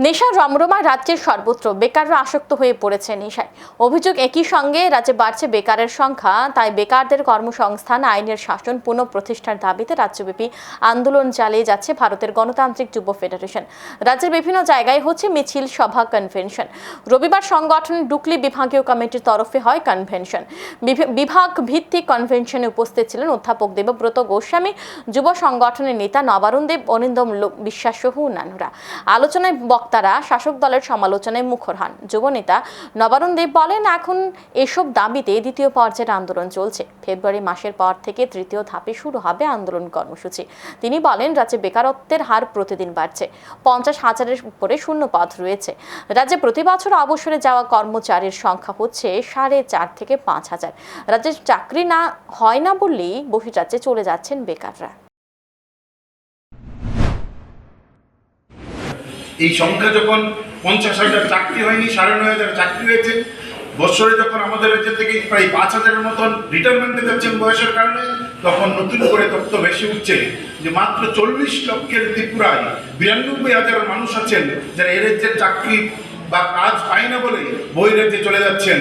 নেশার রমরমায় রাজ্যের সর্বত্র। বেকাররা আসক্ত হয়ে পড়েছে নেশায়। অভিযোগ একই সঙ্গে রাজ্যে বাড়ছে বেকারের সংখ্যা। তাই বেকারদের কর্মসংস্থান, আইনের শাসন, পুনঃপ্রতিষ্ঠার দাবিতে রাজ্যব্যাপী আন্দোলন চালিয়ে যাচ্ছে ভারতের গণতান্ত্রিক যুব ফেডারেশন। রাজ্যের বিভিন্ন জায়গায় হচ্ছে মিছিল, সভা কনভেনশন রবিবার সংগঠনের ডুকলি বিভাগীয় কমিটির তরফে হয় কনভেনশন বিভ- বিভাগ ভিত্তিক কনভেনশনে উপস্থিত ছিলেন অধ্যাপক দেবব্রত গোস্বামী, যুব সংগঠনের নেতা নবারুণ দেব অনিন্দম বিশ্বাস সহ অন্যান্যরা। আলোচনায় বক্তারা শাসক দলের সমালোচনায় মুখর হন। যুব নেতা নবারুণ দেব বলেন, এখন এসব দাবিতে দ্বিতীয় পর্যায়ের আন্দোলন চলছে। ফেব্রুয়ারি মাসের পর থেকে তৃতীয় ধাপে শুরু হবে আন্দোলন কর্মসূচি। তিনি বলেন, রাজ্যে বেকারত্বের হার প্রতিদিন বাড়ছে। পঞ্চাশ হাজারের উপরে শূন্য পদ রয়েছে। রাজ্যে প্রতি বছর অবসরে যাওয়া কর্মচারীর সংখ্যা হচ্ছে সাড়ে চার থেকে পাঁচ হাজার। রাজ্যে চাকরি না হয় না বললেই বহির্রাজ্যে চলে যাচ্ছেন বেকাররা। এই সংখ্যা যখন পঞ্চাশ হাজার চাকরি হয়নি, সাড়ে নয় হাজার চাকরি হয়েছে বছরে যখন আমাদের রাজ্যের থেকে প্রায় পাঁচ হাজারের মতন রিটায়ারমেন্টে যাচ্ছেন বয়সের কারণে, তখন নতুন করে তথ্য বেশি উঠছে যে মাত্র চল্লিশ লক্ষের ত্রিপুরায় বিরানব্বই হাজার মানুষ আছেন যারা এ রাজ্যের চাকরি বা কাজ পায় না বলে বই রাজ্যে চলে যাচ্ছেন।